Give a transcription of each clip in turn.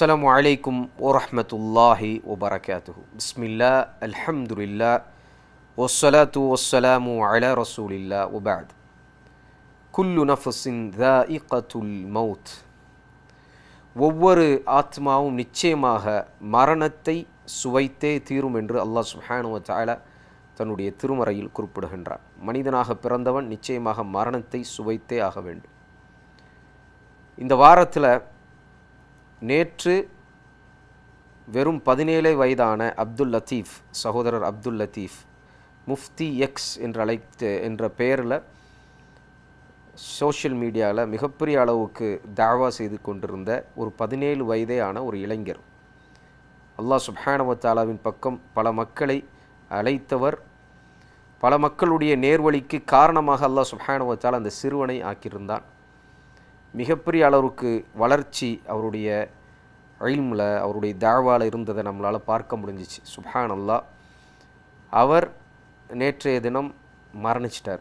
السلام عليكم ورحمة الله وبركاته بسم الله الحمد لله والصلاة والسلام على رسول الله وبعد كل نفس ذائقة الموت ஒவ்வொரு ஆத்மாவும் நிச்சயமாக மரணத்தை சுவைத்தே தீரும் என்று அல்லாஹ் சுப்ஹானுவ தஆலா தன்னுடைய திருமறையில் குறிப்பிடுகின்றார் மனிதனாக பிறந்தவன் நிச்சயமாக மரணத்தை சுவைத்தே ஆக வேண்டும் இந்த வாரத்தில் நேற்று வெறும் பதினேழு வயதான அப்துல் லத்தீஃப் சகோதரர் அப்துல் லத்தீஃப் முஃப்தி எக்ஸ் என்று அழைத்து என்ற பெயரில் சோஷியல் மீடியாவில் மிகப்பெரிய அளவுக்கு தாவா செய்து கொண்டிருந்த ஒரு பதினேழு வயதே ஆன ஒரு இளைஞர். அல்லாஹ் சுப்ஹானவத்தாலாவின் பக்கம் பல மக்களை அழைத்தவர். பல மக்களுடைய நேர்வழிக்கு காரணமாக அல்லாஹ் சுப்ஹானவத்தால் அந்த சிறுவனை ஆக்கியிருந்தான். மிகப்பெரிய அளவுக்கு வளர்ச்சி அவருடைய அயில்மில் அவருடைய தாழ்வால் இருந்ததை நம்மளால் பார்க்க முடிஞ்சிச்சு. சுப்ஹான் அல்லா அவர் நேற்றைய தினம் மரணிச்சிட்டார்.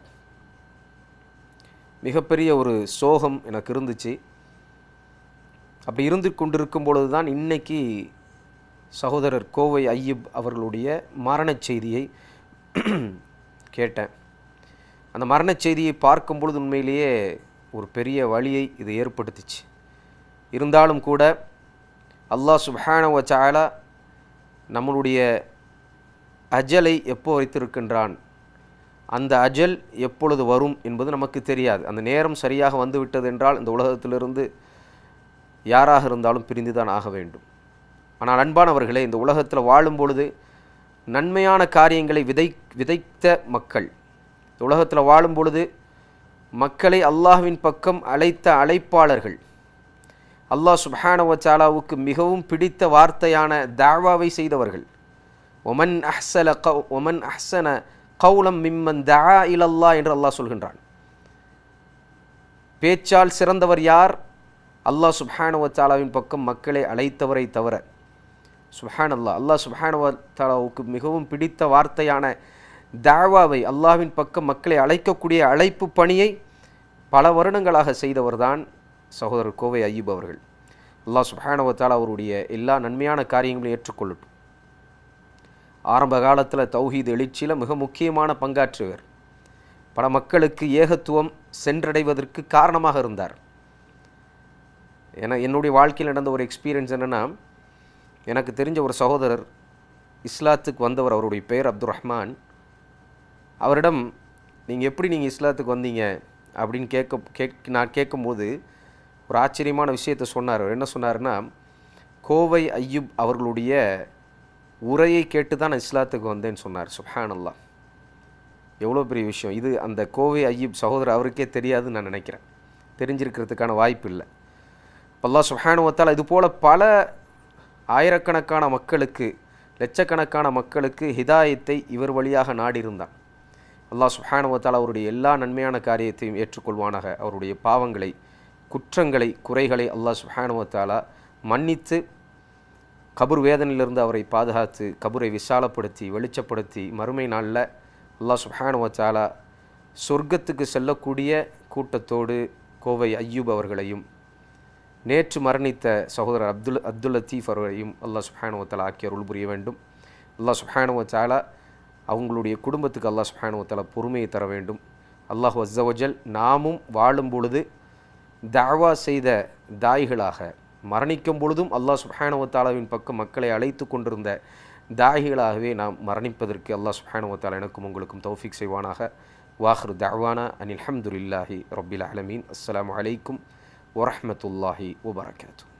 மிகப்பெரிய ஒரு சோகம் எனக்கு இருந்துச்சு. அப்படி இருந்து கொண்டிருக்கும் பொழுது தான் இன்னைக்கு சகோதரர் கோவை ஐயப் அவர்களுடைய மரணச் செய்தியை கேட்டேன். அந்த மரணச் செய்தியை பார்க்கும் பொழுது உண்மையிலேயே ஒரு பெரிய வழியை இது ஏற்படுத்திச்சு. இருந்தாலும் கூட அல்லாஹ் சுப்ஹானவ சாலா நம்மளுடைய அஜலை எப்போ வைத்திருக்கின்றான்? அந்த அஜல் எப்பொழுது வரும் என்பது நமக்கு தெரியாது. அந்த நேரம் சரியாக வந்துவிட்டது என்றால் இந்த உலகத்திலிருந்து யாராக இருந்தாலும் பிரிந்து தான் ஆக வேண்டும். ஆனால் அன்பானவர்களே இந்த உலகத்தில் வாழும் பொழுது நன்மையான காரியங்களை விதை விதைத்த மக்கள் இந்த உலகத்தில் வாழும் பொழுது மக்களை அல்லாஹ்வின் பக்கம் அழைத்த அழைப்பாளர்கள் அல்லாஹ் சுபஹானவச்சாலாவுக்கு மிகவும் பிடித்த வார்த்தையான தாவாவை செய்தவர்கள். ஒமன் அஹ்சல க ஒமன் அஹ்சன கவுலம் மிம்மன் தா இலல்லா என்று அல்லாஹ் சொல்கின்றான். பேச்சால் சிறந்தவர் யார்? அல்லாஹ் சுப்ஹானுவத்தாலாவின் பக்கம் மக்களை அழைத்தவரை தவிர. சுப்ஹான் அல்லாஹ் அல்லாஹ் சுபஹானவத்தாலாவுக்கு மிகவும் பிடித்த வார்த்தையான தாவாவை அல்லாஹ்வின் பக்கம் மக்களை அழைக்கக்கூடிய அழைப்பு பணியை பல வருடங்களாக செய்தவர்தான் சகோதரர் கோவை ஐயூப் அவர்கள். அல்லாஹ் சுபானவத்தால் அவருடைய எல்லா நன்மையான காரியங்களையும் ஏற்றுக்கொள்ளட்டும் ஆரம்ப காலத்தில் தௌஹீத் எழுச்சியில் மிக முக்கியமான பங்காற்றுவர் பல மக்களுக்கு ஏகத்துவம் சென்றடைவதற்கு காரணமாக இருந்தார். ஏன்னா என்னுடைய வாழ்க்கையில் நடந்த ஒரு எக்ஸ்பீரியன்ஸ் என்னென்னா எனக்கு தெரிஞ்ச ஒரு சகோதரர் இஸ்லாத்துக்கு வந்தவர் அவருடைய பெயர் அப்துல் ரஹ்மான் அவரிடம் நீங்கள் எப்படி நீங்கள் இஸ்லாத்துக்கு வந்தீங்க? அப்படின்னு கேட்க கேக் நான் கேட்கும்போது ஒரு ஆச்சரியமான விஷயத்தை சொன்னார். என்ன சொன்னார்னா கோவை ஐயூப் அவர்களுடைய உரையை கேட்டு தான் நான் இஸ்லாத்துக்கு வந்தேன்னு சொன்னார். சுஹான் அல்லா எவ்வளோ பெரிய விஷயம். இது அந்த கோவை ஐயீப் சகோதரர் அவருக்கே தெரியாதுன்னு நான் நினைக்கிறேன். தெரிஞ்சிருக்கிறதுக்கான வாய்ப்பு இல்லை. அல்லா சுஹானுவத்தால் இது போல் பல ஆயிரக்கணக்கான மக்களுக்கு லட்சக்கணக்கான மக்களுக்கு ஹிதாயத்தை இவர் வழியாக நாடியிருந்தான். அல்லாஹ் சுஹானுவத்தால் அவருடைய எல்லா நன்மையான காரியத்தையும் ஏற்றுக்கொள்வானாக. அவருடைய பாவங்களை குற்றங்களை குறைகளை அல்லாஹ் சுஹானுவத்தாலா மன்னித்து கபூர் வேதனையிலிருந்து அவரை பாதுகாத்து கபூரை விசாலப்படுத்தி வெளிச்சப்படுத்தி மறுமை நாளில் அல்லாஹ் சுஹானுவத்தாலா சொர்க்கத்துக்கு செல்லக்கூடிய கூட்டத்தோடு கோவை ஐயூப் அவர்களையும் நேற்று மரணித்த சகோதரர் அப்துல் அப்துல் லத்தீஃப் அவர்களையும் அல்லாஹ் சுஹானுவத்தாலா ஆக்கி அருள் புரிய வேண்டும். அல்லாஹ் சுஹானுவத்தாலா அவங்களுடைய குடும்பத்துக்கு அல்லாஹ் சுஹானுவத்தாலா பொறுமையை தர வேண்டும். அல்லாஹ் வஸ்ஸவஜல் நாமும் வாழும் பொழுது தாவா செய்த தாய்களாக மரணிக்கும் பொழுதும் அல்லாஹ் சுஹானுவத்தாலாவின் பக்கம் மக்களை அழைத்து கொண்டிருந்த தாகிகளாகவே நாம் மரணிப்பதற்கு அல்லாஹ் சுஹானுவத்தாலா எனக்கும் உங்களுக்கும் தௌஃபிக் செய்வானாக. வாஹ்ரு தாவானா அனில் அஹமதுல்லாஹி ரபில் அலமீன். அஸ்லாம் அலைக்கும் வரமத்துல்லாஹி வபரகாத்து.